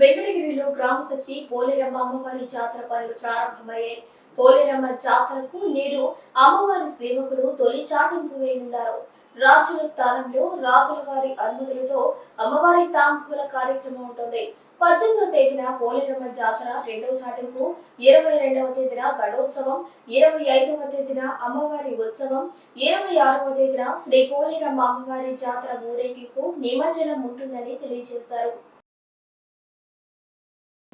వెంకటగిరిలో గ్రామశక్తి పోలేరమ్మ అమ్మవారి జాతర పనులు ప్రారంభమయ్యాయి. పోలేరమ్మ జాతరకు నేడు అమ్మవారి సేవకులు తొలి చాటింపు వేయనున్నారు. రాజుల స్థానంలో రాజుల వారి అనుమతులతో అమ్మవారి తాంబూల కార్యక్రమం ఉంటుంది. పద్దెనిమిదవ తేదీన పోలేరమ్మ జాతర రెండవ చాటింపు ఇరవై రెండవ తేదీన గడోత్సవం ఇరవై ఐదవ తేదీన అమ్మవారి ఉత్సవం ఇరవై ఆరవ తేదీన శ్రీ పోలేరమ్మ అమ్మవారి జాతర ఊరేగింపు నిమజ్జనం ఉంటుందని తెలియజేశారు.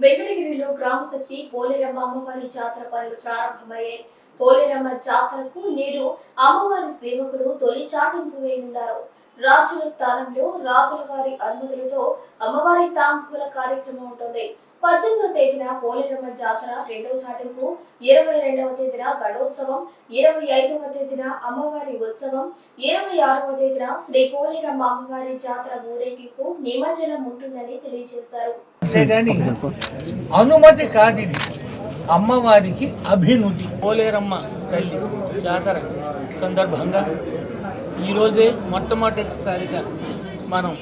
వెంకటగిరిలో గ్రామశక్తి పోలేరమ్మ అమ్మవారి జాతర పనులు ప్రారంభమయ్యాయి. పోలేరమ్మ జాతరకు నేడు అమ్మవారి సేవకులు తొలి చాటింపు వేయనున్నారు రాజుల స్థానంలో రాజుల వారి అనుమతులతో అమ్మవారి తాంబూల కార్యక్రమం ఉంటుంది. పద్దెనిమిదవ తేదీన పోలేరమ్మ జాతర రెండవ చాటింపు ఇరవై రెండవ తేదీన గడోత్సవం ఇరవై ఐదవ తేదీన అమ్మవారి ఉత్సవం ఇరవై ఆరవ తేదీన శ్రీ పోలేరమ్మ అమ్మవారి జాతర ఊరేగింపు నిమజ్జనం ఉంటుందని తెలియజేశారు. అంతేగాని అనుమతి కాదిది అమ్మవారికి అభినుతి పోలేరమ్మ తల్లి జాతర సందర్భంగా ఈరోజే మొట్టమొదటిసారిగా మనం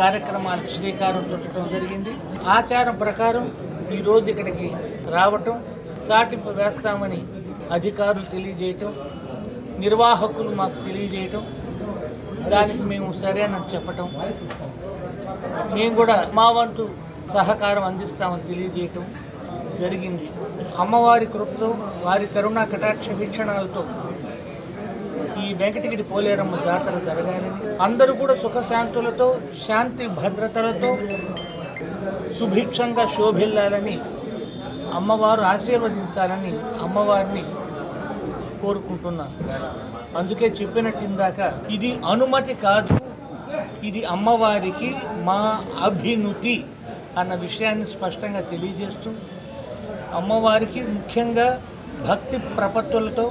కార్యక్రమాలకు శ్రీకారం చుట్టడం జరిగింది. ఆచారం ప్రకారం ఈరోజు ఇక్కడికి రావటం చాటింపు వేస్తామని అధికారులు తెలియజేయటం నిర్వాహకులు మాకు తెలియజేయటం దానికి మేము సరేనని చెప్పటం మేము కూడా మా వంతు సహకారం అందిస్తామని తెలియజేయటం జరిగింది. అమ్మవారి కృపతో వారి కరుణా కటాక్ష వీక్షణాలతో ఈ వెంకటగిరి పోలేరమ్మ జాతర జరగాలని అందరూ కూడా సుఖశాంతులతో శాంతి భద్రతలతో సుభిక్షంగా శోభిల్లాలని అమ్మవారు ఆశీర్వదించాలని అమ్మవారిని కోరుకుంటున్నాను అందుకే చెప్పినట్టు ఇందాక ఇది అనుమతి కాదు ఇది అమ్మవారికి మా అభినుతి అన్న విషయాన్ని స్పష్టంగా తెలియజేస్తూ అమ్మవారికి ముఖ్యంగా భక్తి ప్రపత్తులతో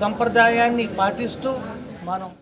సంప్రదాయాన్ని పాటిస్తూ మనం